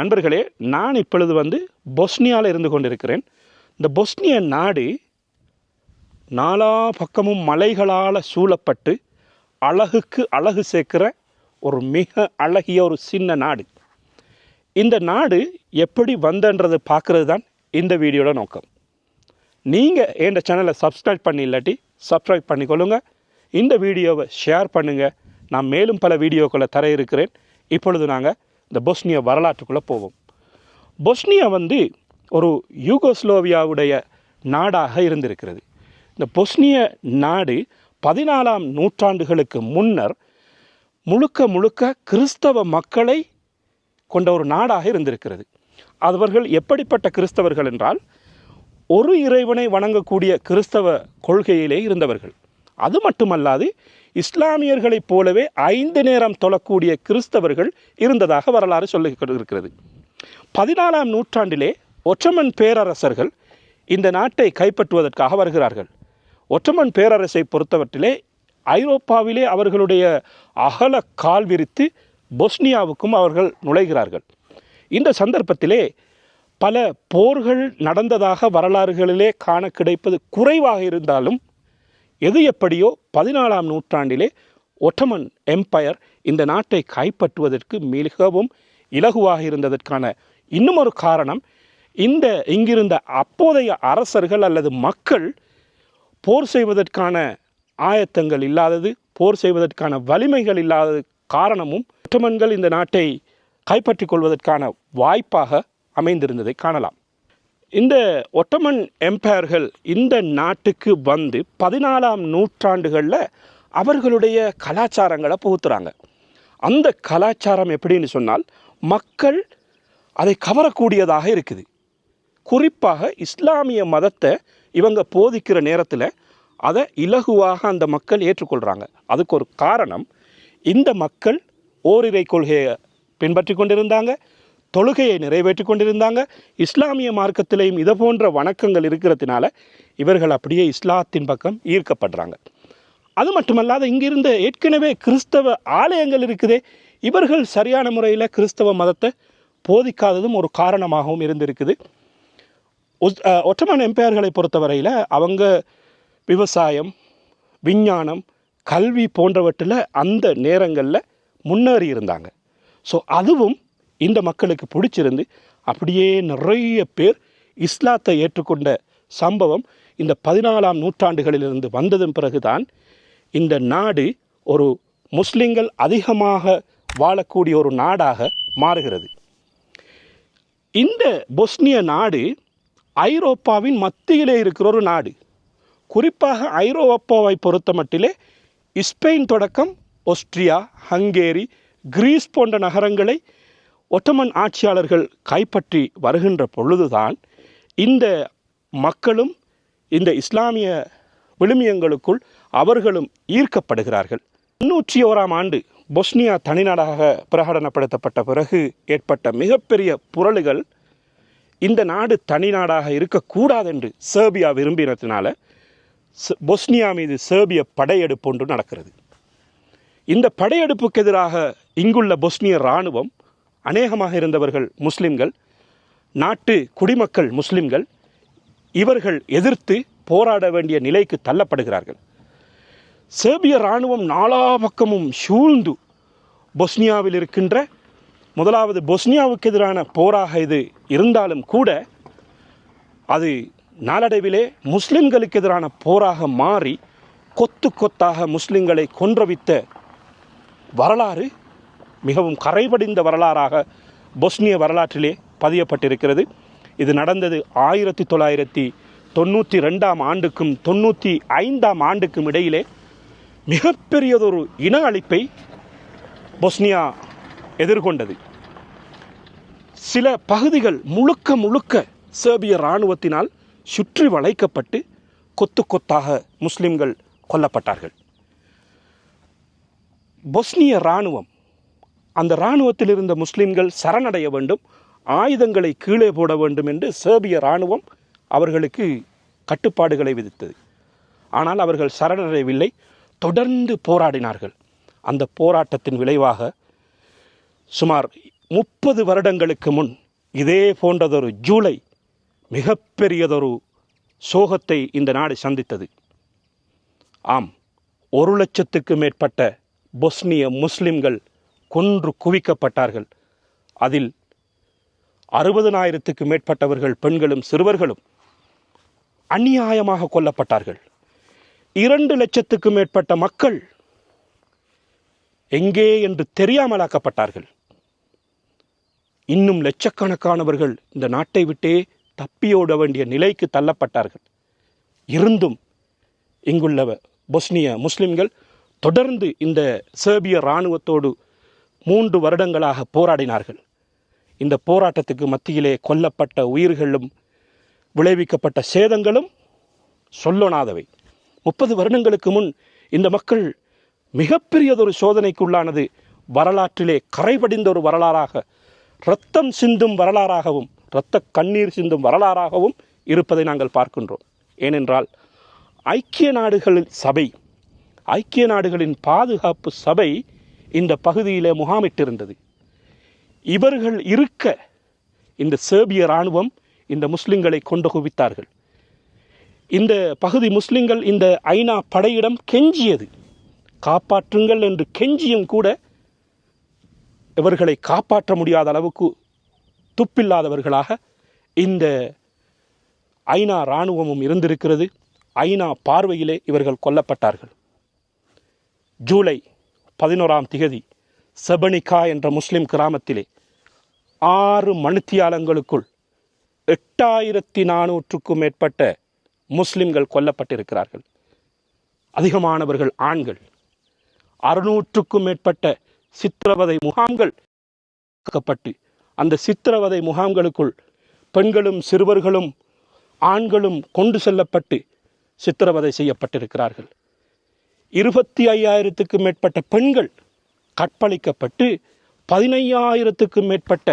நண்பர்களே நான் இப்பொழுது வந்து பொஸ்னியாவில் இருந்து கொண்டிருக்கிறேன். இந்த பொஸ்னிய நாடு நாலா பக்கமும் மலைகளால் சூழப்பட்டு அழகுக்கு அழகு சேர்க்கிற ஒரு மிக அழகிய ஒரு சின்ன நாடு. இந்த நாடு எப்படி வந்தன்றது பார்க்குறது தான் இந்த வீடியோட நோக்கம். நீங்கள் என் சேனலை சப்ஸ்கிரைப் பண்ணி இல்லாட்டி சப்ஸ்கிரைப் பண்ணிக்கொள்ளுங்க. இந்த வீடியோவை ஷேர் பண்ணுங்கள் நான் மேலும் பல வீடியோக்களை தர இருக்கிறேன். இப்பொழுது நாங்கள் இந்த பொஸ்னிய வரலாற்றுக்குள்ளே போவோம். பொஸ்னியா வந்து ஒரு யூகோஸ்லோவியாவுடைய நாடாக இருந்திருக்கிறது. இந்த பொஸ்னிய நாடு பதினாலாம் நூற்றாண்டுகளுக்கு முன்னர் முழுக்க முழுக்க கிறிஸ்தவ மக்களை கொண்ட ஒரு நாடாக இருந்திருக்கிறது. அவர்கள் எப்படிப்பட்ட கிறிஸ்தவர்கள் என்றால் ஒரு இறைவனை வணங்கக்கூடிய கிறிஸ்தவ கொள்கையிலே இருந்தவர்கள். அது மட்டுமல்லாது இஸ்லாமியர்களைப் போலவே ஐந்து நேரம் தொழக்கூடிய கிறிஸ்தவர்கள் இருந்ததாக வரலாறு சொல்லிக்கொண்டிருக்கிறது இருக்கிறது பதினாலாம் நூற்றாண்டிலே ஒற்றமன் பேரரசர்கள் இந்த நாட்டை கைப்பற்றுவதற்காக வருகிறார்கள். ஒற்றமன் பேரரசை பொறுத்தவற்றிலே ஐரோப்பாவிலே அவர்களுடைய அகல கால் விரித்து பொஸ்னியாவுக்கும் அவர்கள் நுழைகிறார்கள். இந்த சந்தர்ப்பத்திலே பல போர்கள் நடந்ததாக வரலாறுகளிலே காண கிடைப்பது குறைவாக இருந்தாலும் எது எப்படியோ பதினாலாம் நூற்றாண்டிலே ஒட்டமன் எம்பையர் இந்த நாட்டை கைப்பற்றுவதற்கு மிகவும் இலகுவாக இருந்ததற்கான இன்னும் ஒரு காரணம் இந்த இங்கிருந்த அப்போதைய அரசர்கள் அல்லது மக்கள் போர் செய்வதற்கான ஆயத்தங்கள் இல்லாதது போர் செய்வதற்கான வலிமைகள் இல்லாத காரணமும் ஒட்டமன்கள் இந்த நாட்டை கைப்பற்றிக் கொள்வதற்கான வாய்ப்பாக அமைந்திருந்ததை காணலாம். இந்த ஒட்டமன் எம்பையர்கள் இந்த நாட்டுக்கு வந்து பதினாலாம் நூற்றாண்டுகளில் அவர்களுடைய கலாச்சாரங்களை புகுத்துறாங்க. அந்த கலாச்சாரம் எப்படின்னு சொன்னால் மக்கள் அதை கவரக்கூடியதாக இருக்குது. குறிப்பாக இஸ்லாமிய மதத்தை இவங்க போதிக்கிற நேரத்தில் அதை இலகுவாக அந்த மக்கள் ஏற்றுக்கொள்கிறாங்க அதுக்கு ஒரு காரணம் இந்த மக்கள் ஓரிரை கொள்கையை பின்பற்றி கொண்டிருந்தாங்க. தொழுகையை நிறைவேற்றி கொண்டிருந்தாங்க. இஸ்லாமிய மார்க்கத்திலையும் இதை போன்ற வணக்கங்கள் இருக்கிறதுனால இவர்கள் அப்படியே இஸ்லாத்தின் பக்கம் ஈர்க்கப்படுறாங்க. அது மட்டுமல்லாத இங்கிருந்த ஏற்கனவே கிறிஸ்தவ ஆலயங்கள் இருக்குதே. இவர்கள் சரியான முறையில் கிறிஸ்தவ மதத்தை போதிக்காததும் ஒரு காரணமாகவும் இருந்திருக்குது. ஒஸ்- எம்பையர்களை பொறுத்தவரையில் அவங்க விவசாயம் விஞ்ஞானம் கல்வி போன்றவற்றில் அந்த நேரங்களில் முன்னேறி இருந்தாங்க. ஸோ அதுவும் இந்த மக்களுக்கு பிடிச்சிருந்து அப்படியே நிறைய பேர் இஸ்லாத்தை ஏற்றுக்கொண்ட சம்பவம் இந்த பதினாலாம் நூற்றாண்டுகளிலிருந்து வந்ததன் பிறகுதான் இந்த நாடு ஒரு முஸ்லிம்கள் அதிகமாக வாழக்கூடிய ஒரு நாடாக மாறுகிறது. இந்த பொஸ்னிய நாடு ஐரோப்பாவின் மத்தியிலே இருக்கிற ஒரு நாடு. குறிப்பாக ஐரோப்பாவை பொறுத்த மட்டிலே ஸ்பெயின் தொடக்கம் ஆஸ்ட்ரியா ஹங்கேரி கிரீஸ் போன்ற நகரங்களை ஒட்டமன் ஆட்சியாளர்கள் கைப்பற்றி வருகின்ற பொழுதுதான் இந்த மக்களும் இந்த இஸ்லாமிய விழுமியங்களுக்குள் அவர்களும் ஈர்க்கப்படுகிறார்கள். முன்னூற்றி ஓராம் ஆண்டு பொஸ்னியா தனிநாடாக பிரகடனப்படுத்தப்பட்ட பிறகு ஏற்பட்ட மிகப்பெரிய புரளுகள் இந்த நாடு தனிநாடாக இருக்கக்கூடாது என்று சேர்பியா விரும்பினத்தினால ச- பொஸ்னியா மீது சேர்பிய படையெடுப்பு ஒன்று நடக்கிறது. இந்த படையெடுப்புக்கு எதிராக இங்குள்ள பொஸ்னிய இராணுவம் அநேகமாக இருந்தவர்கள் முஸ்லிம்கள் நாட்டு குடிமக்கள் முஸ்லிம்கள் இவர்கள் எதிர்த்து போராட வேண்டிய நிலைக்கு தள்ளப்படுகிறார்கள். சேர்பிய இராணுவம் நாலா பக்கமும் சூழ்ந்து பொஸ்னியாவில் இருக்கின்ற முதலாவது பொஸ்னியாவுக்கு எதிரான போராக இது இருந்தாலும் கூட அது நாளடைவிலே முஸ்லிம்களுக்கு எதிரான போராக மாறி கொத்து கொத்தாக முஸ்லிம்களை கொன்றவித்த வரலாறு மிகவும் கரைபடிந்த வரலாறாக பொஸ்னிய வரலாற்றிலே பதியப்பட்டிருக்கிறது. இது நடந்தது ஆயிரத்தி தொள்ளாயிரத்தி தொண்ணூற்றி ரெண்டாம் ஆண்டுக்கும் தொண்ணூற்றி ஐந்தாம் ஆண்டுக்கும் இடையிலே. மிகப்பெரியதொரு இன அழிப்பை பொஸ்னியா எதிர்கொண்டது. சில பகுதிகள் முழுக்க முழுக்க சேர்பிய இராணுவத்தினால் சுற்றி வளைக்கப்பட்டு கொத்து கொத்தாக முஸ்லிம்கள் கொல்லப்பட்டார்கள். பொஸ்னிய இராணுவம் அந்த இராணுவத்தில் இருந்த முஸ்லிம்கள் சரணடைய வேண்டும் ஆயுதங்களை கீழே போட வேண்டும் என்று சேர்பிய இராணுவம் அவர்களுக்கு கட்டுப்பாடுகளை விதித்தது. ஆனால் அவர்கள் சரணடையவில்லை தொடர்ந்து போராடினார்கள். அந்த போராட்டத்தின் விளைவாக சுமார் முப்பது வருடங்களுக்கு முன் இதே போன்றதொரு ஜூலை மிகப்பெரியதொரு சோகத்தை இந்த நாடு சந்தித்தது. ஆம் ஒரு லட்சத்துக்கு மேற்பட்ட பொஸ்னிய முஸ்லிம்கள் கொன்று குவிக்கப்பட்டார்கள். அதில் அறுபதனாயிரத்துக்கு மேற்பட்டவர்கள் பெண்களும் சிறுவர்களும் அநியாயமாக கொல்லப்பட்டார்கள். இரண்டு லட்சத்துக்கு மேற்பட்ட மக்கள் எங்கே என்று தெரியாமலாக்கப்பட்டார்கள். இன்னும் லட்சக்கணக்கானவர்கள் இந்த நாட்டை விட்டே தப்பியோட வேண்டிய நிலைக்கு தள்ளப்பட்டார்கள். இருந்தும் இங்குள்ள பொஸ்னிய முஸ்லிம்கள் தொடர்ந்து இந்த சேர்பிய இராணுவத்தோடு மூன்று வருடங்களாக போராடினார்கள். இந்த போராட்டத்துக்கு மத்தியிலே கொல்லப்பட்ட உயிர்களும் விளைவிக்கப்பட்ட சேதங்களும் சொல்லொணாதவை. முப்பது வருடங்களுக்கு முன் இந்த மக்கள் மிகப்பெரியதொரு சோதனைக்குள்ளானது வரலாற்றிலே கரைபடிந்த ஒரு வரலாறாக இரத்தம் சிந்தும் வரலாறாகவும் இரத்த கண்ணீர் சிந்தும் வரலாறாகவும் இருப்பதை நாங்கள் பார்க்கின்றோம். ஏனென்றால் ஐக்கிய நாடுகளின் சபை ஐக்கிய நாடுகளின் பாதுகாப்பு சபை இந்த பகுதியிலே முகாமிட்டிருந்தது. இவர்கள் இருக்க இந்த சேர்பிய இராணுவம் இந்த முஸ்லிம்களை கொண்டு குவித்தார்கள் இந்த பகுதி முஸ்லிம்கள் இந்த ஐநா படையிடம் கெஞ்சியது. காப்பாற்றுங்கள் என்று கெஞ்சியும் கூட இவர்களை காப்பாற்ற முடியாத அளவுக்கு துப்பில்லாதவர்களாக இந்த ஐநா இராணுவமும் இருந்திருக்கிறது. ஐநா பார்வையிலே இவர்கள் கொல்லப்பட்டார்கள். ஜூலை பதினோராம் திகதி செபனிகா என்ற முஸ்லிம் கிராமத்திலே ஆறு மணித்தியாலங்களுக்குள் எட்டாயிரத்தி நானூற்றுக்கும் மேற்பட்ட முஸ்லிம்கள் கொல்லப்பட்டிருக்கிறார்கள். அதிகமானவர்கள் ஆண்கள். அறுநூற்றுக்கும் மேற்பட்ட சித்திரவதை முகாம்கள் பட்டு அந்த சித்திரவதை முகாம்களுக்குள் பெண்களும் சிறுவர்களும் ஆண்களும் கொண்டு செல்லப்பட்டு சித்திரவதை செய்யப்பட்டிருக்கிறார்கள். இருபத்தி ஐயாயிரத்துக்கும் மேற்பட்ட பெண்கள் கற்பழிக்கப்பட்டு பதினையாயிரத்துக்கும் மேற்பட்ட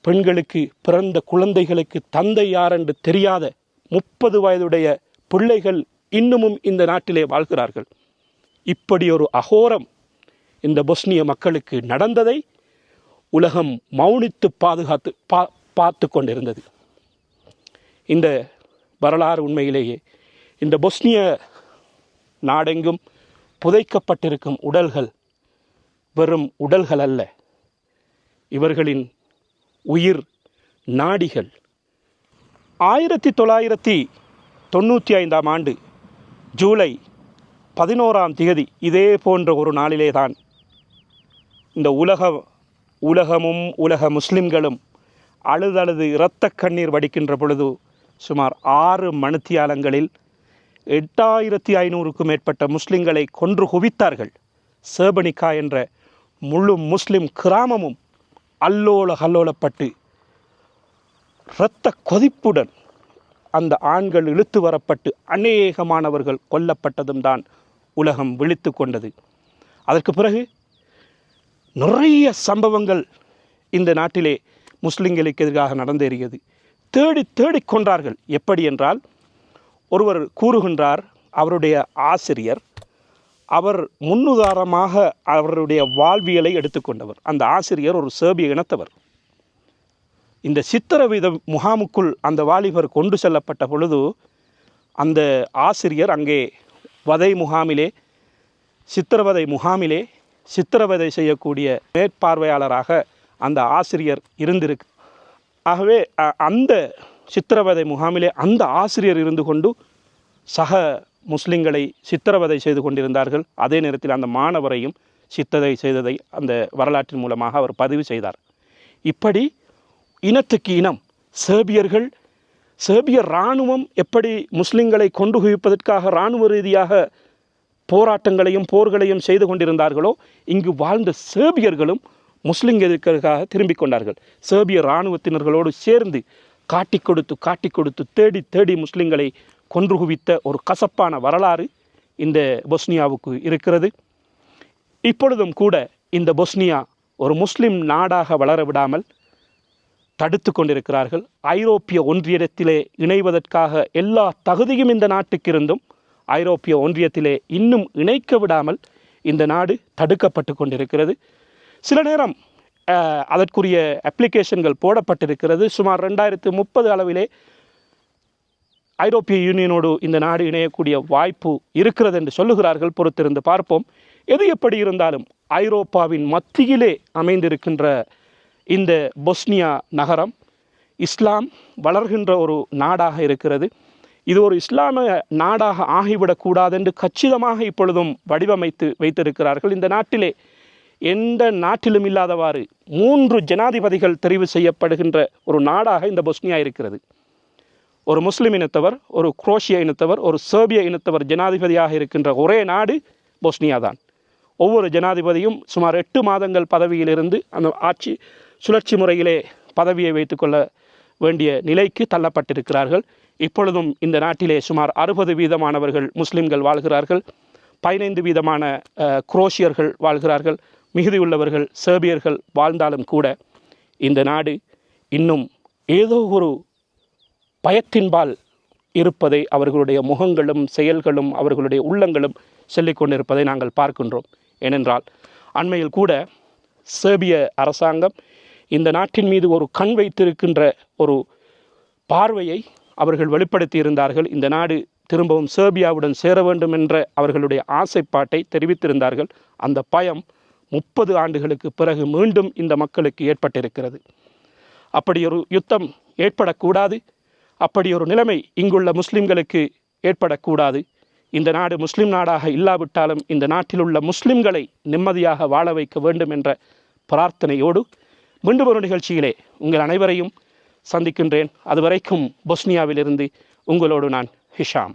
பெண்களுக்கு பிறந்த குழந்தைகளுக்கு தந்தை யார் என்று தெரியாத முப்பது வயதுடைய பிள்ளைகள் இன்னமும் இந்த நாட்டிலே வாழ்கிறார்கள். இப்படி ஒரு அகோரம் இந்த பொஸ்னிய மக்களுக்கு நடந்ததை உலகம் மௌனித்து பாதுகாத்து பா பார்த்து கொண்டிருந்தது. இந்த வரலாறு உண்மையிலேயே இந்த பொஸ்னிய நாடெங்கும் புதைக்கப்பட்டிருக்கும் உடல்கள் வெறும் உடல்கள் அல்ல. இவர்களின் உயிர் நாடிகள். ஆயிரத்தி தொள்ளாயிரத்தி தொண்ணூற்றி ஐந்தாம் ஆண்டு ஜூலை பதினோராம் தேதி இதே போன்ற ஒரு நாளிலே தான் இந்த உலக உலகமும் உலக முஸ்லிம்களும் அழுதழுது இரத்த கண்ணீர் வடிக்கின்ற பொழுது சுமார் ஆறு மணித்தியாலங்களில் எட்டாயிரத்தி ஐநூறுக்கும் மேற்பட்ட முஸ்லிம்களை கொன்று குவித்தார்கள். சேபனிகா என்ற முழு முஸ்லிம் கிராமமும் அல்லோல கல்லோலப்பட்டு இரத்த கொதிப்புடன் அந்த ஆண்கள் இழுத்து வரப்பட்டு அநேகமானவர்கள் கொல்லப்பட்டதும் தான் உலகம் விழித்து கொண்டது. அதற்கு பிறகு நிறைய சம்பவங்கள் இந்த நாட்டிலே முஸ்லிம்களுக்கு எதிராக நடந்தேறியது. தேடி தேடிக் கொன்றார்கள் எப்படி என்றால் ஒருவர் கூறுகின்றார் அவருடைய ஆசிரியர் அவர் முன்னுதாரணமாக அவருடைய வாழ்வியலை எடுத்துக்கொண்டவர். அந்த ஆசிரியர் ஒரு சேபிய இனத்தவர். இந்த சித்திரவித முகாமுக்குள் அந்த வாலிபர் கொண்டு செல்லப்பட்ட பொழுது அந்த ஆசிரியர் அங்கே வதை முகாமிலே சித்திரவதை முகாமிலே சித்திரவதை செய்யக்கூடிய மேற்பார்வையாளராக அந்த ஆசிரியர் இருந்திருக்கு ஆகவே அந்த சித்திரவதை முகாமிலே அந்த ஆசிரியர் இருந்து கொண்டு சக முஸ்லிம்களை சித்திரவதை செய்து கொண்டிருந்தார்கள். அதே நேரத்தில் அந்த மாணவரையும் சித்ததை செய்ததை அந்த வரலாற்றின் மூலமாக அவர் பதிவு செய்தார். இப்படி இனத்துக்கு இனம் சேர்பியர்கள் சேர்பிய இராணுவம் எப்படி முஸ்லிம்களை கொண்டு குவிப்பதற்காக இராணுவ ரீதியாக போராட்டங்களையும் போர்களையும் செய்து கொண்டிருந்தார்களோ இங்கு வாழ்ந்த சேர்பியர்களும் எதிர்க்கிறதுக்காக திரும்பிக் கொண்டார்கள். சேர்பிய இராணுவத்தினர்களோடு சேர்ந்து காட்டிக் கொடுத்து காட்டிக் கொடுத்து தேடி தேடி முஸ்லீம்களை கொன்று குவித்த ஒரு கசப்பான வரலாறு இந்த பொஸ்னியாவுக்கு இருக்கிறது. இப்பொழுதும் கூட இந்த பொஸ்னியா ஒரு முஸ்லீம் நாடாக வளர விடாமல் தடுத்து கொண்டிருக்கிறார்கள். ஐரோப்பிய ஒன்றியத்திலே இணைவதற்காக எல்லா தகுதியும் இந்த நாட்டுக்கு இருந்தும் ஐரோப்பிய ஒன்றியத்திலே இன்னும் இணைக்க விடாமல் இந்த நாடு தடுக்கப்பட்டு கொண்டிருக்கிறது. சில நேரம் அதற்குரிய அப்ளிகேஷன்கள் போடப்பட்டிருக்கிறது. சுமார் ரெண்டாயிரத்து முப்பது அளவிலே ஐரோப்பிய யூனியனோடு இந்த நாடு இணையக்கூடிய வாய்ப்பு இருக்கிறது என்று சொல்லுகிறார்கள். பொறுத்திருந்து பார்ப்போம். எது எப்படி இருந்தாலும் ஐரோப்பாவின் மத்தியிலே அமைந்திருக்கின்ற இந்த பொஸ்னியா நகரம் இஸ்லாம் வளர்கின்ற ஒரு நாடாக இருக்கிறது. இது ஒரு இஸ்லாமிய நாடாக ஆகிவிடக்கூடாது என்று கச்சிதமாக இப்பொழுதும் வடிவமைத்து வைத்திருக்கிறார்கள். இந்த நாட்டிலே எந்த நாட்டிலும் இல்லாதவாறு மூன்று ஜனாதிபதிகள் தெரிவு செய்யப்படுகின்ற ஒரு நாடாக இந்த பொஸ்னியா இருக்கிறது. ஒரு முஸ்லீம் இனத்தவர் ஒரு குரோஷிய இனத்தவர் ஒரு சேர்பிய இனத்தவர் ஜனாதிபதியாக இருக்கின்ற ஒரே நாடு பொஸ்னியா தான். ஒவ்வொரு ஜனாதிபதியும் சுமார் எட்டு மாதங்கள் பதவியிலிருந்து அந்த ஆட்சி சுழற்சி முறையிலே பதவியை வைத்துக்கொள்ள வேண்டிய நிலைக்கு தள்ளப்பட்டிருக்கிறார்கள். இப்பொழுதும் இந்த நாட்டிலே சுமார் அறுபது வீதமானவர்கள் முஸ்லிம்கள் வாழ்கிறார்கள். பதினைந்து வீதமான குரோஷியர்கள் வாழ்கிறார்கள். மிகுதியுள்ளவர்கள் சேர்பியர்கள் வாழ்ந்தாலும் கூட இந்த நாடு இன்னும் ஏதோ ஒரு பயத்தின்பால் இருப்பதை அவர்களுடைய முகங்களும் செயல்களும் அவர்களுடைய உள்ளங்களும் செல்லிக்கொண்டிருப்பதை நாங்கள் பார்க்கின்றோம். ஏனென்றால் அண்மையில் கூட சேர்பிய அரசாங்கம் இந்த நாட்டின் மீது ஒரு கண் வைத்திருக்கின்ற ஒரு பார்வையை அவர்கள் வெளிப்படுத்தி இருந்தார்கள் இந்த நாடு திரும்பவும் சேர்பியாவுடன் சேர வேண்டும் என்ற அவர்களுடைய ஆசைப்பாட்டை தெரிவித்திருந்தார்கள். அந்த பயம் முப்பது ஆண்டுகளுக்கு பிறகு மீண்டும் இந்த மக்களுக்கு ஏற்பட்டிருக்கிறது. அப்படி ஒரு யுத்தம் ஏற்படக்கூடாது. அப்படி ஒரு நிலைமை இங்குள்ள முஸ்லிம்களுக்கு ஏற்படக்கூடாது. இந்த நாடு முஸ்லிம் நாடாக இல்லாவிட்டாலும் இந்த நாட்டில் உள்ள முஸ்லிம்களை நிம்மதியாக வாழ வைக்க வேண்டும் என்ற பிரார்த்தனையோடு மீண்டும் ஒரு நிகழ்ச்சியிலே உங்கள் அனைவரையும் சந்திக்கின்றேன். அதுவரைக்கும் பொஸ்னியாவிலிருந்து உங்களோடு நான் ஹிஷாம்.